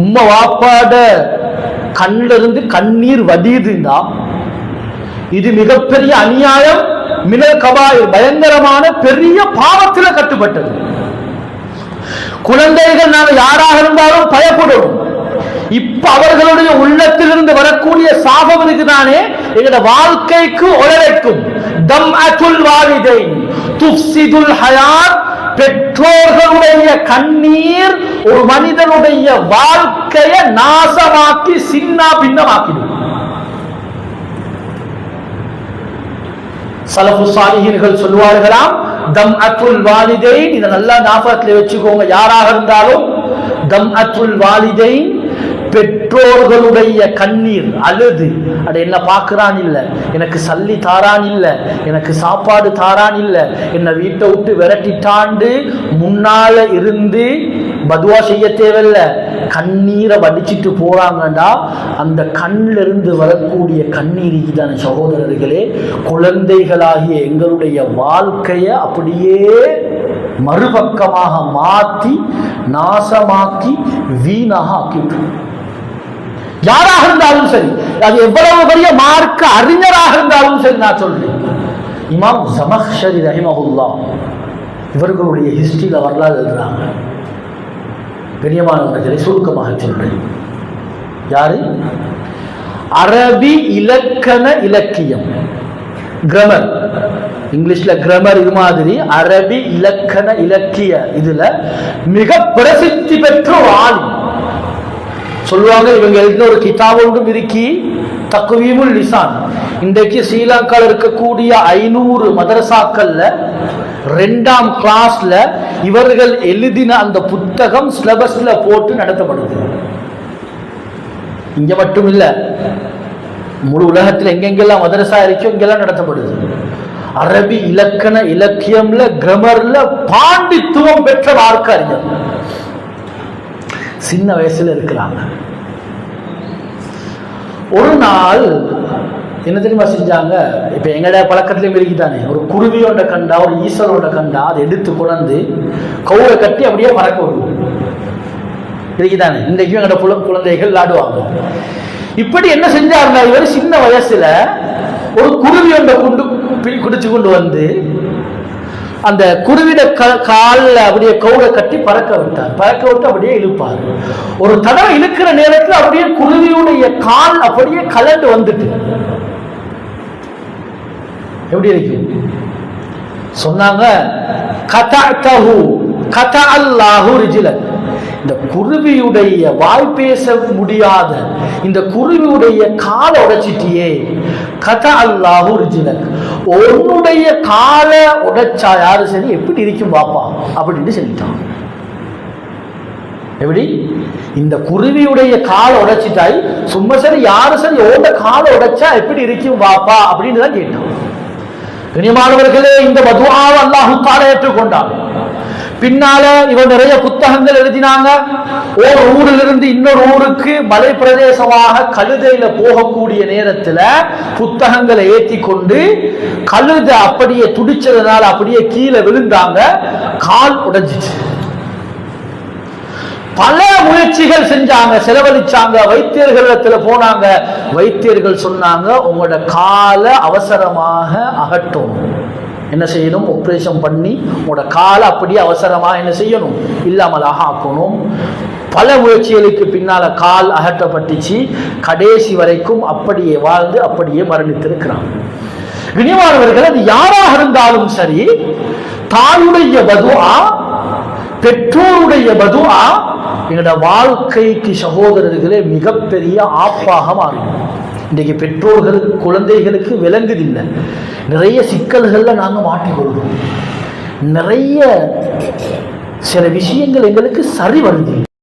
உம்ம வாப்பாட. கண்ணில இருந்து கண்ணீர் வதியுதுன்னா இது மிகப்பெரிய அநியாயம். மினல் கபாயில் பயங்கரமான பெரிய பாவத்துல கட்டுப்பட்டது. குழந்தைகள் நாங்கள் யாராக இருந்தாலும் பயப்படும். இப்ப அவர்களுடைய உள்ளத்திலிருந்து வரக்கூடிய சாபம் இருக்குதானே? எங்களோட வாழ்க்கைக்கு உழைக்கும் தம் அத்துல் வாலிதை துப்சிதுல் ஹயாத். பெற்றோர்களுடைய கண்ணீர் ஒரு மனிதனுடைய வாழ்க்கையை நாசமாக்கி சின்ன பின்னமாக்கிடும். சலபு சாலிகர்கள் சொல்லுவார்களாம் தம் அத்துல் வாலிதை இதை நல்லா ஞாபகத்தில் வச்சுக்கோங்க யாராக இருந்தாலும் தம் அத்துல் வாலிதை பெற்றோர்களுடைய கண்ணீர் அழுது. அட என்ன பார்க்குறான் இல்லை? எனக்கு சல்லி தாரான் இல்லை. எனக்கு சாப்பாடு தாரான் இல்லை. என்னை வீட்டை விட்டு விரட்டிட்டாண்டு முன்னால இருந்து பதுவா செய்ய தேவையில்ல. கண்ணீரை வடிச்சிட்டு போறாங்கடா. அந்த கண்ணில் இருந்து வரக்கூடிய கண்ணீர் இதுதான சகோதரர்களே. குழந்தைகளாகிய எங்களுடைய வாழ்க்கையை அப்படியே மறுபக்கமாக மாற்றி நாசமாக்கி வீணாக ஆக்கிட்டு யாராக இருந்தாலும் சரி அது எவ்வளவு பெரிய மார்க்க அறிஞராக இருந்தாலும் சரி நான் சொல்றேன். இமாம் சமஹரி ரஹிமஹுல்லா இவர்களுடைய ஹிஸ்டரியில் வரலாறு எழுதுறாங்க. கண்ணியமானவர்களை சுருக்கமாக சொல்றேன். யாரு? அரபி இலக்கண இலக்கியம். கிரமர் இங்கிலீஷ்ல கிரமர் இது மாதிரி. அரபி இலக்கண இலக்கிய. இதுல மிக பிரசித்தி பெற்ற ஒரு ஆளும். சொல்லுவாங்க இவங்க எழுதின ஒரு கிதாப் இருக்கி தக்குவீமுல் லிசான். இன்றைக்கு ஸ்ரீலங்காவில் இருக்கக்கூடிய ஐநூறு மதரசாக்கள்ல ரெண்டாம் கிளாஸ்ல இவர்கள் எழுதின அந்த புத்தகம் சிலபஸ்ல போட்டு நடத்தப்படுது. இங்க மட்டும் இல்ல முழு உலகத்துல எங்கெங்கெல்லாம் மதரசா இருக்கோ இங்கெல்லாம் நடத்தப்படுது. அரபி இலக்கண இலக்கியம்ல கிரமர்ல பாண்டித்துவம் பெற்ற வார்க்க அறிஞர் சின்ன வயசுல இருக்கிறாங்க. ஒரு நாள் என்ன தெரியுமா செஞ்சாங்க? இப்ப எங்கட பழக்கத்திலையும் இருக்குதானே ஒரு குருவியோட கண்டா ஒரு ஈஸ்வரோட கண்டா அதை எடுத்து கொண்டு கவுரை கட்டி அப்படியே பறக்க விடுவோம் இருக்குதானே இன்றைக்கும் எங்கட புல குழந்தைகள் விளாடுவாங்க. இப்படி என்ன செஞ்சாருன்னா இவர் சின்ன வயசுல ஒரு குருவி ஒன்றை கொண்டு பி- குடிச்சு கொண்டு வந்து அந்த குருவிட காலில் அப்படியே கவுளை கட்டி பறக்க விட்டார். பறக்க விட்டு அப்படியே இழுப்பார். ஒரு தடவை இழுக்கிற நேரத்தில் அப்படியே குருவியுடைய கால் அப்படியே கலண்டு வந்துட்டு. எப்படி இருக்கு? சொன்னாங்க கதஅத்தஹு கத அல்லாஹு ரிஜிலன். இந்த குருவியுடைய வாய் பேச முடியாத இந்த குருவியுடைய காலை உடைச்சிட்டியே கத அல்லாஹு ரிஜிலன். உன்னுடைய காலை உடைச்சா யாரு சரி? எப்படி இருக்கும் பாப்பா? அப்படின்னு சொல்லிட்டான். எப்படி? இந்த குருவியுடைய காலை உடைச்சிட்டாய். சும்மா சரி யாரு சரி? ஓட்ட காலை உடைச்சா எப்படி இருக்கும் வாப்பா அப்படின்னு தான் கேட்டான். கனியமானவர்களே இந்த மதுவாவை அல்லாஹு தாலா ஏற்றுக்கொண்டான். பின்னால இவர் நிறைய புத்தகங்கள் எழுதினாங்க. ஒரு ஊரிலிருந்து இன்னொரு ஊருக்கு மலை பிரதேசமாக கழுதையில போகக்கூடிய நேரத்துல புத்தகங்களை ஏற்றி கொண்டு கழுதை அப்படியே துடிச்சதுனால அப்படியே கீழே விழுந்தாங்க. கால் உடைஞ்சிச்சு. பல முயற்சிகள் செஞ்சாங்க செலவழிச்சாங்க வைத்தியர்களிடத்துல போனாங்க. வைத்தியர்கள் சொன்னாங்க உங்களோட காலை அவசரமாக அகட்டும் என்ன செய்யணும்? ஒப்ரேஷன் பண்ணி உங்களோட காலை அப்படியே அவசரமாக என்ன செய்யணும்? இல்லாமல் ஆக்கணும் பல முயற்சிகளுக்கு பின்னால கால் அகற்றப்பட்டுச்சு. கடைசி வரைக்கும் அப்படியே வாழ்ந்து அப்படியே மரணித்திருக்கிறான். வினிவானவர்கள் அது யாராக இருந்தாலும் சரி தாயுடைய பதுவா பெற்றோருடைய பதுவா எங்களோட வாழ்க்கைக்கு சகோதரர்களே மிகப்பெரிய ஆப்பாக மாறிடும். இன்றைக்கு பெற்றோர்கள் குழந்தைகளுக்கு விளங்குதில்லை நிறைய சிக்கல்களில் நாங்கள் மாட்டிக்கொள்கிறோம் நிறைய சில விஷயங்கள் எங்களுக்கு சரி வருது.